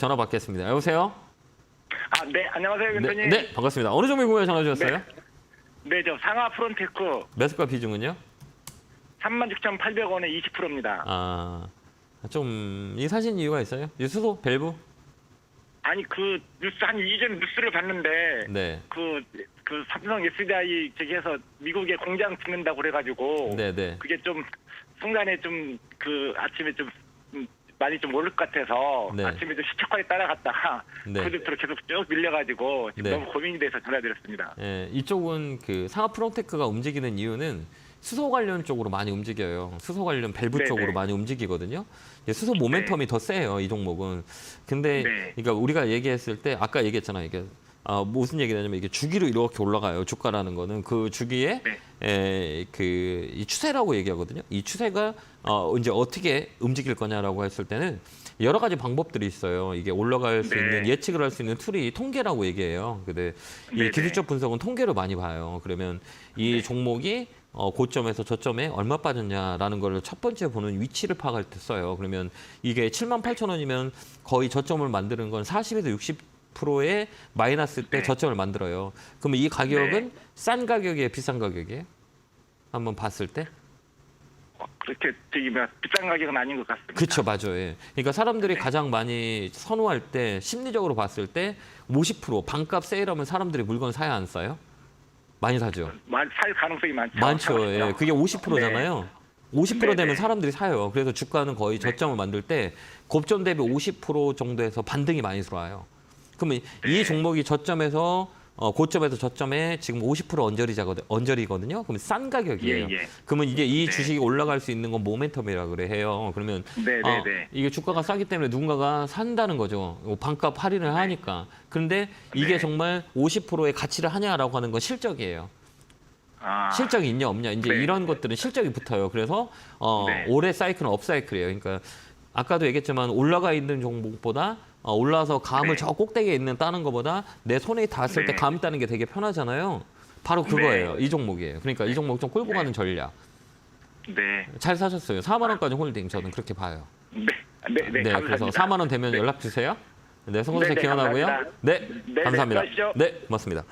전화 받겠습니다. 여보세요? 아, 네, 안녕하세요, 네, 변호님. 네, 반갑습니다. 어느 종목 궁금해 전화 주셨어요? 네, 저 상하 프론테크 매수가 비중은요? 36,800원에 20%입니다. 아, 좀, 이 사신 이유가 있어요? 이 수소, 밸브? 아니, 그 뉴스 한 2주 전에 뉴스를 봤는데 네. 그, 그 삼성 SDI 저기 해서 미국에 공장 짓는다고 그래가지고 네, 네. 그게 좀 순간에 좀 그 아침에 좀 음, 많이 좀 오를 것 같아서 네. 아침에 좀 시초까지 따라갔다가 네. 그저부터 계속 쭉 밀려가지고 지금 네. 너무 고민이 돼서 전화드렸습니다. 예, 이쪽은 그 상하 프로테크가 움직이는 이유는 수소 관련 쪽으로 많이 움직여요. 수소 관련 밸브 네네. 쪽으로 많이 움직이거든요. 수소 모멘텀이 더 세요, 이 종목은. 근데 네. 그러니까 우리가 얘기했을 때 아까 얘기했잖아요. 이게 아, 무슨 얘기냐면 이게 주기로 이렇게 올라가요. 주가라는 거는 그 주기에 네. 에, 그이 추세라고 얘기하거든요. 이 추세가 어, 이제 어떻게 움직일 거냐라고 했을 때는 여러 가지 방법들이 있어요. 이게 올라갈 수 네. 있는 예측을 할 수 있는 툴이 통계라고 얘기해요. 근데 이 네네. 기술적 분석은 통계로 많이 봐요. 그러면 이 네. 종목이 어, 고점에서 저점에 얼마 빠졌냐라는 걸 첫 번째 보는 위치를 파악할 때 써요. 그러면 이게 7만 8천 원이면 거의 저점을 만드는 건 40에서 60%의 마이너스 때 네. 저점을 만들어요. 그러면 이 가격은 네. 싼 가격이에요, 비싼 가격이에요? 한번 봤을 때? 어, 그렇게 저기 뭐 비싼 가격은 아닌 것 같습니다. 그렇죠, 맞아요. 예. 그러니까 사람들이 네. 가장 많이 선호할 때 심리적으로 봤을 때 50% 반값 세일하면 사람들이 물건 사야 안 사요? 많이 사죠. 마- 살 가능성이 많죠. 많죠. 사고 예. 그게 50%잖아요. 50% 되면 네네. 사람들이 사요. 그래서 주가는 거의 네. 저점을 만들 때 고점 대비 50% 정도에서 반등이 많이 들어와요. 그러면 네. 이 종목이 저점에서 어, 고점에서 저점에 지금 50% 언저리자거든, 언저리거든요. 그러면 싼 가격이에요. 예, 예. 그러면 이게 이 네. 주식이 올라갈 수 있는 건 모멘텀이라 그래 해요. 그러면 네, 네, 어, 네. 이게 주가가 싸기 때문에 누군가가 산다는 거죠. 뭐 반값 할인을 하니까. 그런데 이게 네. 정말 50%의 가치를 하냐라고 하는 건 실적이에요. 아, 실적이 있냐 없냐 이제 네. 이런 것들은 실적이 붙어요. 그래서 어, 네. 올해 사이클은 업 사이클이에요. 그러니까 아까도 얘기했지만 올라가 있는 종목보다 어, 올라서 감을 네. 저 꼭대기에 있는 따는 것보다 내 손에 닿았을 때 네. 감 따는 게 되게 편하잖아요. 바로 그거예요. 이 종목이에요. 그러니까 이 종목 좀 끌고 네. 가는 전략. 네, 잘 사셨어요. 4만 원까지 홀딩 저는 그렇게 봐요. 네, 네, 네, 네, 감사합니다. 그래서 4만 원 되면 네. 연락 주세요. 네, 송선생 네, 네, 기원하고요. 네, 네, 네, 감사합니다. 네, 고맙습니다.